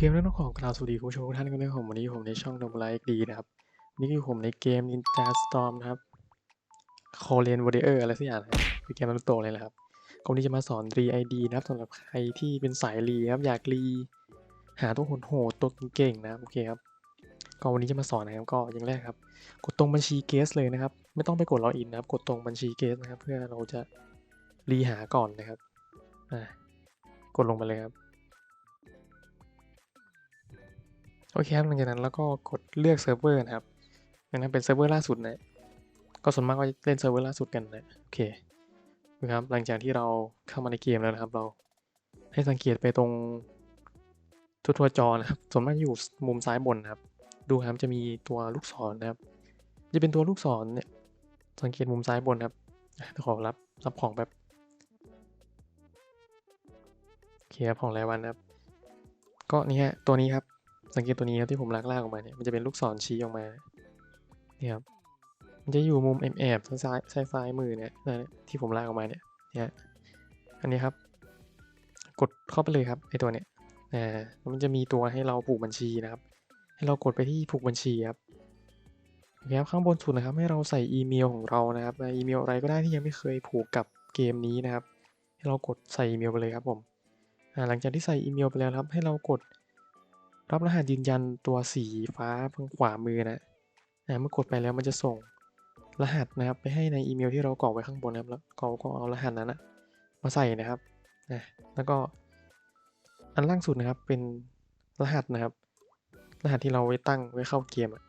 เคเรื่องต้องขอกล่าวสวัสดีคุณผู้ชมทุกท่านกันด้วยผมวันนี้ผมในช่องดมไลค์ดีนะครับ นี่คือผมในเกม Ninja Storm นะครับ c o r e a n Warrior อะไรสักอย่างนะครับคือเกมนารูโตเลยนะครับก็วันนี้จะมาสอนรี ID นะครับสำหรับใครที่เป็นสายรีครับอยากรี หาตัวโหดตัวเก่งๆนะครับโอเคครับก็วันนี้จะมาสอนนะครับก็อย่างแรกครับ กดตรงบัญชีเกสเลยนะครับ ไม่ต้องไปกดล็อกอินนะครับ กดตรงบัญชีเกสนะครับ เพื่อเราจะรีหาก่อนนะครับอ่ากดลงไปเลยครับ โอเคครับหลังจากนั้นแล้วก็กดเลือกเซิร์ฟเวอร์นะครับอันนั้นเป็นเซิร์ฟเวอร์ล่าสุดนะก็ส่วนมากก็จะเล่นเซิร์ฟเวอร์ล่าสุดกันนะโอเคนะครับหลังจากที่เราเข้ามาในเกมแล้วนะครับ เราให้สังเกตไปตรงทั่วจอนะครับส่วนมากอยู่มุมซ้ายบนนะครับ ดูครับจะมีตัวลูกศรนะครับ จะเป็นตัวลูกศรเนี่ย สังเกตมุมซ้ายบนครับอะขอรับรับของแบบโอเคครับของรายวันนะครับ ก็นี่ฮะตัวนี้ครับ สังเกตตัวนี้ครับที่ผมลากลากออกมาเนี่ยมันจะเป็นลูกศรชี้ออกมาเนี่ยครับมันจะอยู่มุมแอบแอบๆซ้ายซ้ายซ้ายมือเนี่ยนะที่ผมลากออกมาเนี่ยเนี่ยอันนี้ครับ กดเข้าไปเลยครับไอตัวเนี้ยอ่ามันจะมีตัวให้เราผูกบัญชีนะครับ ให้เรากดไปที่ผูกบัญชีครับโอเครับข้างบนสุดนะครับให้เราใส่อีเมลของเรานะครับอีเมลอะไรก็ได้ที่ยังไม่เคยผูกกับเกมนี้นะครับ ให้เรากดใส่อีเมลไปเลยครับผมอ่าหลังจากที่ใส่อีเมลไปแล้วครับ ให้เรากด รับรหัสยืนยันตัวสีฟ้าทางขวามือนะนะเมื่อกดไปแล้วมันจะส่งรหัสนะครับ ไปให้ในอีเมลที่เรากรอกไว้ข้างบนนะครับแล้วเราก็เอารหัสนั้นนะมาใส่นะครับนะแล้วก็อันล่างสุดนะครับเป็นรหัสนะครับ รหัสที่เราไว้ตั้งไว้เข้าเกมอะ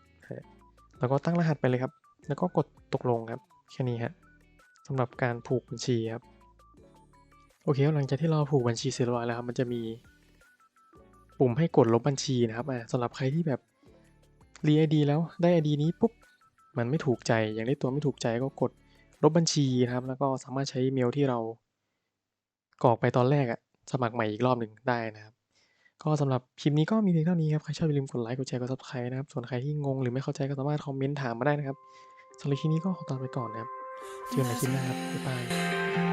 แล้วก็ตั้งรหัสไปเลยครับ แล้วก็กดตกลงครับแค่นี้ฮะสำหรับการผูกบัญชีครับโอเคหลังจากที่เราผูกบัญชีเสร็จเรียบร้อยแล้วครับมันจะมี ปุ่มให้กดลบบัญชีนะครับอ่าสำหรับใครที่แบบรีไอดีแล้วได้ไอดีนี้ปุ๊บมันไม่ถูกใจอย่างได้ตัวไม่ถูกใจก็กดลบบัญชีนะครับ แล้วก็สามารถใช้เมลที่เรากรอกไปตอนแรกอะสมัครใหม่อีกรอบหนึ่งได้นะครับ ก็สำหรับคลิปนี้ก็มีเพียงเท่านี้ครับ ใครชอบอย่าลืมกดไลค์กดแชร์กดซับสไครต์นะครับ ส่วนใครที่งงหรือไม่เข้าใจก็สามารถคอมเมนต์ถามมาได้นะครับสำหรับคลิปนี้ก็ขอตัวไปก่อนนะครับเจอกันใหม่คลิปหน้าครับบ๊ายบาย